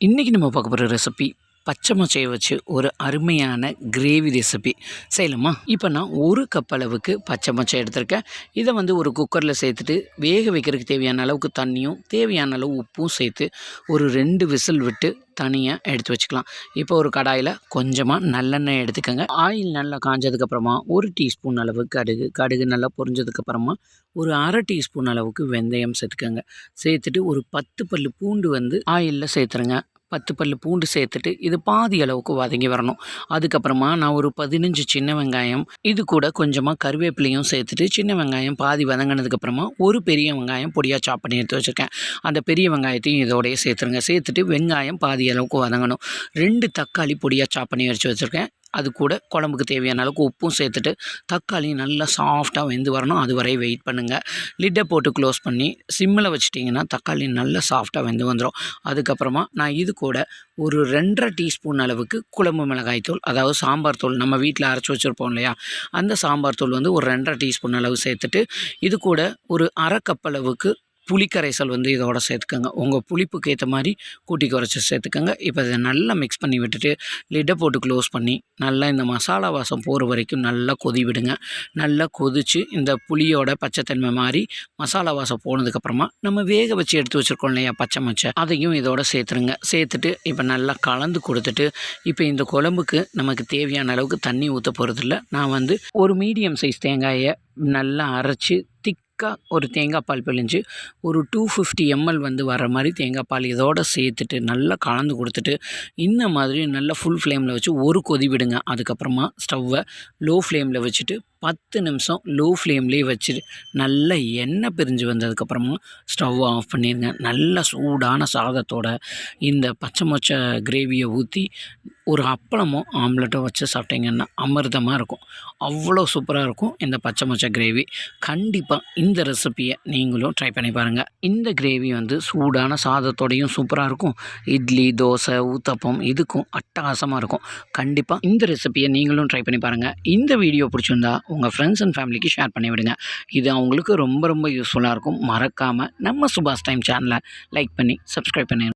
இன்றைக்கி நம்ம பார்க்க போகிற ரெசிபி பச்சை மொச்சையை வச்சு ஒரு அருமையான கிரேவி ரெசிபி செய்யலாமா? இப்போ நான் ஒரு கப் அளவுக்கு பச்சை மொச்சை எடுத்திருக்கேன். இதை வந்து ஒரு குக்கரில் சேர்த்துட்டு வேக வைக்கிறதுக்கு தேவையான அளவுக்கு தண்ணியும் தேவையான அளவு உப்பும் சேர்த்து ஒரு ரெண்டு விசில் விட்டு தனியாக எடுத்து வச்சுக்கலாம். இப்போ ஒரு கடாயில் கொஞ்சமாக நல்லெண்ணெய் எடுத்துக்கோங்க. ஆயில் நல்லா காஞ்சதுக்கப்புறமா ஒரு டீஸ்பூன் அளவு கடுகு. கடுகு நல்லா பொரிஞ்சதுக்கப்புறமா ஒரு அரை டீஸ்பூன் அளவுக்கு வெந்தயம் சேர்த்துக்கோங்க. சேர்த்துட்டு ஒரு பத்து பல்லு பூண்டு வந்து ஆயிலில் சேர்த்துருங்க. பத்து பல்லு பூண்டு சேர்த்துட்டு இது பாதி அளவுக்கு வதங்கி வரணும். அதுக்கப்புறமா நான் ஒரு பதினஞ்சு சின்ன வெங்காயம் இது கூட கொஞ்சமாக கருவேப்பிலையும் சேர்த்துட்டு சின்ன வெங்காயம் பாதி வதங்கினதுக்கப்புறமா ஒரு பெரிய வெங்காயம் பொடியாக சாப் பண்ணி எடுத்து வச்சுருக்கேன். அந்த பெரிய வெங்காயத்தையும் இதோடய சேர்த்துருங்க. சேர்த்துட்டு வெங்காயம் பாதி அளவுக்கு வதங்கணும். ரெண்டு தக்காளி பொடியாக சாப் பண்ணி வச்சு வச்சுருக்கேன். அது கூட குழம்புக்கு தேவையான அளவுக்கு உப்பும் சேர்த்துட்டு தக்காளி நல்லா சாஃப்டாக வெந்து வரணும். அது வரை வெயிட் பண்ணுங்கள் லிட்டை போட்டு க்ளோஸ் பண்ணி சிம்மில் வச்சிட்டிங்கன்னா தக்காளி நல்லா சாஃப்டாக வெந்து வந்துடும் அதுக்கப்புறமா நான் இது கூட ஒரு ரெண்டரை டீஸ்பூன் அளவுக்கு குழம்பு மிளகாய் தூள் அதாவது சாம்பார் தூள் நம்ம வீட்டில் அரைச்சி வச்சுருப்போம் இல்லையா? அந்த சாம்பார் தூள் வந்து ஒரு ரெண்டரை டீஸ்பூன் அளவு சேர்த்துட்டு இது கூட ஒரு அரை கப் அளவுக்கு புளிக்கரைசல் வந்து இதோட சேர்த்துக்கோங்க. உங்கள் புளிப்புக்கு ஏற்ற மாதிரி கூட்டி குறைச்சி சேர்த்துக்கோங்க. இப்போ இதை நல்லா மிக்ஸ் பண்ணி விட்டுட்டு லிட்டை போட்டு க்ளோஸ் பண்ணி நல்லா இந்த மசாலா வாசம் போகிற வரைக்கும் நல்லா கொதி விடுங்க நல்லா கொதித்து இந்த புளியோட பச்சைத்தன்மை மாதிரி மசாலா வாசம் போனதுக்கப்புறமா நம்ம வேக வச்சு எடுத்து வச்சுருக்கோம் இல்லையா பச்சை மச்சை. அதையும் இதோட சேர்த்துருங்க. சேர்த்துட்டு இப்போ நல்லா கலந்து கொடுத்துட்டு இப்போ இந்த குழம்புக்கு நமக்கு தேவையான அளவுக்கு தண்ணி ஊற்ற போகிறதில்ல நான் வந்து ஒரு மீடியம் சைஸ் தேங்காயை நல்லா அரைச்சி திக்காக ஒரு தேங்காய் பால் பிழிஞ்சு ஒரு டூ ஃபிஃப்டி எம்எல் வந்து வர மாதிரி தேங்காய் பால் இதோட சேர்த்துட்டு நல்லா கலந்து கொடுத்துட்டு இந்த மாதிரி நல்லா ஃபுல் ஃப்ளேமில் வச்சு ஒரு கொதி விடுங்க. அதுக்கப்புறமா ஸ்டவ்வை லோ ஃப்ளேமில் வச்சுட்டு பத்து நிமிஷம் லோ ஃப்ளேம்லேயே வச்சுட்டு நல்லா எண்ணெய் பிரிஞ்சு வந்ததுக்கப்புறமா ஸ்டவ் ஆஃப் பண்ணிடுங்க நல்ல சூடான சாதத்தோட இந்த பச்சை மொச்சை கிரேவியை ஊற்றி ஒரு அப்பளமோ ஆம்லெட்டோ வச்சு சாப்பிட்டீங்கன்னா அமிர்தமாக இருக்கும். அவ்வளோ சூப்பராக இருக்கும் இந்த பச்சை மொச்சை கிரேவி கண்டிப்பாக இந்த ரெசிப்பியை நீங்களும் ட்ரை பண்ணி பாருங்கள் இந்த கிரேவி வந்து சூடான சாதத்தோடையும் சூப்பராக இருக்கும். இட்லி தோசை ஊத்தப்பம் இதுக்கும் அட்டகாசமாக இருக்கும். கண்டிப்பாக இந்த ரெசிப்பியை நீங்களும் ட்ரை பண்ணி பாருங்கள் இந்த வீடியோ பிடிச்சிருந்தா உங்கள் ஃப்ரெண்ட்ஸ் அண்ட் ஃபேமிலிக்கு ஷேர் பண்ணி விடுங்க. இது அவங்களுக்கு ரொம்ப ரொம்ப யூஸ்ஃபுல்லாக இருக்கும். மறக்காமல் நம்ம சுபாஷ் டைம் சேனலை லைக் பண்ணி சப்ஸ்கிரைப் பண்ணி